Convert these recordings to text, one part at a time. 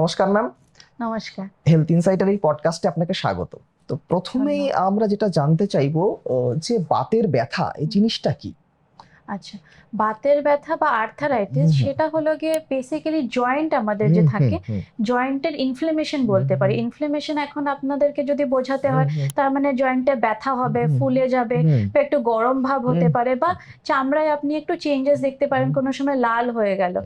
নমস্কার ম্যাম নমস্কার। হেলথ ইনসাইটার এই পডকাস্টে আপনাকে স্বাগত। তো প্রথমেই আমরা যেটা জানতে চাইব যে বাতের ব্যথা এই জিনিসটা কি? আচ্ছা বাতের ব্যথা বা আর্থারাইটিস। সেটা হলো গিয়ে বেসিক্যালি জয়েন্ট আমাদের যে থাকে জয়েন্টের ইনফ্লেমেশন বলতে পারি। ইনফ্লেমেশন এখন আপনাদেরকে যদি বোঝাতে হয় তার মানে জয়েন্টে ব্যথা হবে ফুলে যাবে বা একটু গরম ভাব হতে পারে বা চামড়ায় আপনি একটু চেঞ্জেস দেখতে পারেন কোনো সময় লাল হয়ে গেল।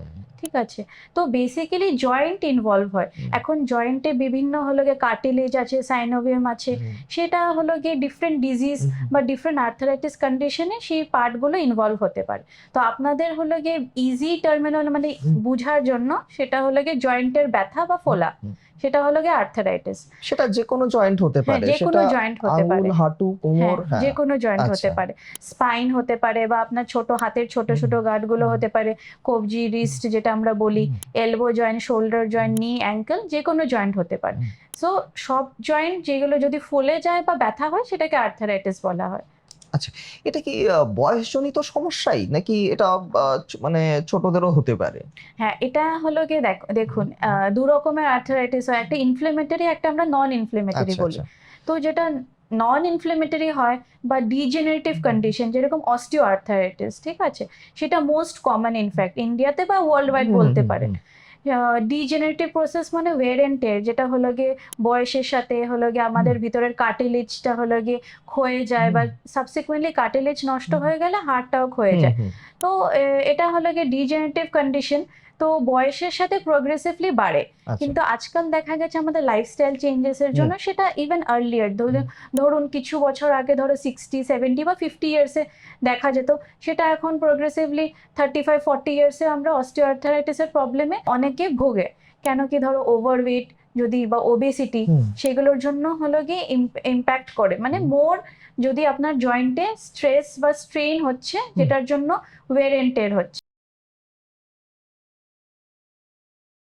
ঠিক আছে? তো বেসিক্যালি জয়েন্ট ইনভলভ হয়। এখন জয়েন্টে বিভিন্ন হলো গিয়ে কার্টিলেজ আছে সাইনোভিয়াম আছে। সেটা হলো গিয়ে ডিফারেন্ট ডিজিজ বা ডিফারেন্ট আর্থারাইটিস কন্ডিশনে সেই পার্টগুলো ইনভলভ হতে পারে। তো আপনাদের হলো গিয়ে ইজি টার্মিনাল মানে বুঝার জন্য সেটা হলো গিয়ে জয়েন্টের ব্যথা বা ফোলা। সেটা হলো গিয়ে আর্থারাইটিস সেটা যে কোনো জয়েন্ট হতে হ্যাঁ পারে যে কোনো জয়েন্ট হতে পারে। হাঁটু কোমর হ্যাঁ যে কোনো জয়েন্ট হতে। পারে। স্পাইন হতে পারে বা আপনার ছোট হাতের ছোট ছোট গাঁটগুলো হুম। হতে পারে। কবজি রিস্ট যেটা আমরা বলি elbow joint shoulder joint knee ankle যে কোনো জয়েন্ট হতে পারে। সো সব জয়েন্ট যেগুলো যদি ফুলে যায় বা ব্যথা হয় সেটাকে আর্থারাইটিস বলা হয়। এটা কি বয়সজনিত সমস্যাই? নাকি এটা মানে ছোটদেরও হতে পারে? হ্যাঁ এটা হলো গিয়ে দেখুন দু রকমের আর্থারাইটিস হয় একটা ইনফ্লেমেটরি একটা আমরা নন ইনফ্লেমেটরি আচ্ছা বলি। আচ্ছা। তো যেটা নন ইনফ্লেমেটরি হয় বা ডিজেনারেটিভ কন্ডিশন যেরকম অস্টিও আর্থারাইটিস ঠিক আছে? সেটা মোস্ট কমন ইনফ্যাক্ট ইন্ডিয়াতে বা ওয়ার্ল্ড ওয়াইড বলতে পারেন। ডিজেনারেটিভ প্রসেস মানে ওয়ের অ্যান্ড টের যেটা হলো গিয়ে বয়সের সাথে হলো গিয়ে আমাদের ভিতরের কার্টিলেজটা হলো গিয়ে ক্ষয়ে যায় বা সাবসিকুয়েন্টলি কার্টিলেজ নষ্ট হয়ে গেলে হাড়টাও ক্ষয়ে যায়। তো এটা হলো গিয়ে ডিজেনারেটিভ কন্ডিশন তো বয়সের সাথে প্রোগ্রেসিভলি বাড়ে। আচ্ছা। কিন্তু আজকাল দেখা গেছে আমাদের লাইফস্টাইল চেঞ্জেস এর জন্য সেটা ইভেন আর্লিয়ার ধরুন ধরুন কিছু বছর আগে ধরো সিক্সটি সেভেন্টি বা ফিফটি ইয়ার্সে দেখা যেত। সেটা এখন প্রোগ্রেসিভলি থার্টি ফাইভ ফর্টি ইয়ার্সে আমরা অস্টিওআর্থারাইটিসের প্রবলেমে অনেকে ভোগে। কেন কি ধরো ওভারওয়েট যদি বা ওবেসিটি সেগুলোর জন্য হলো গিয়ে ইম্প্যাক্ট করে। মানে মোর যদি আপনার জয়েন্টে স্ট্রেস বা স্ট্রেন হচ্ছে যেটার জন্য ওয়ের এন্ড টের হচ্ছে।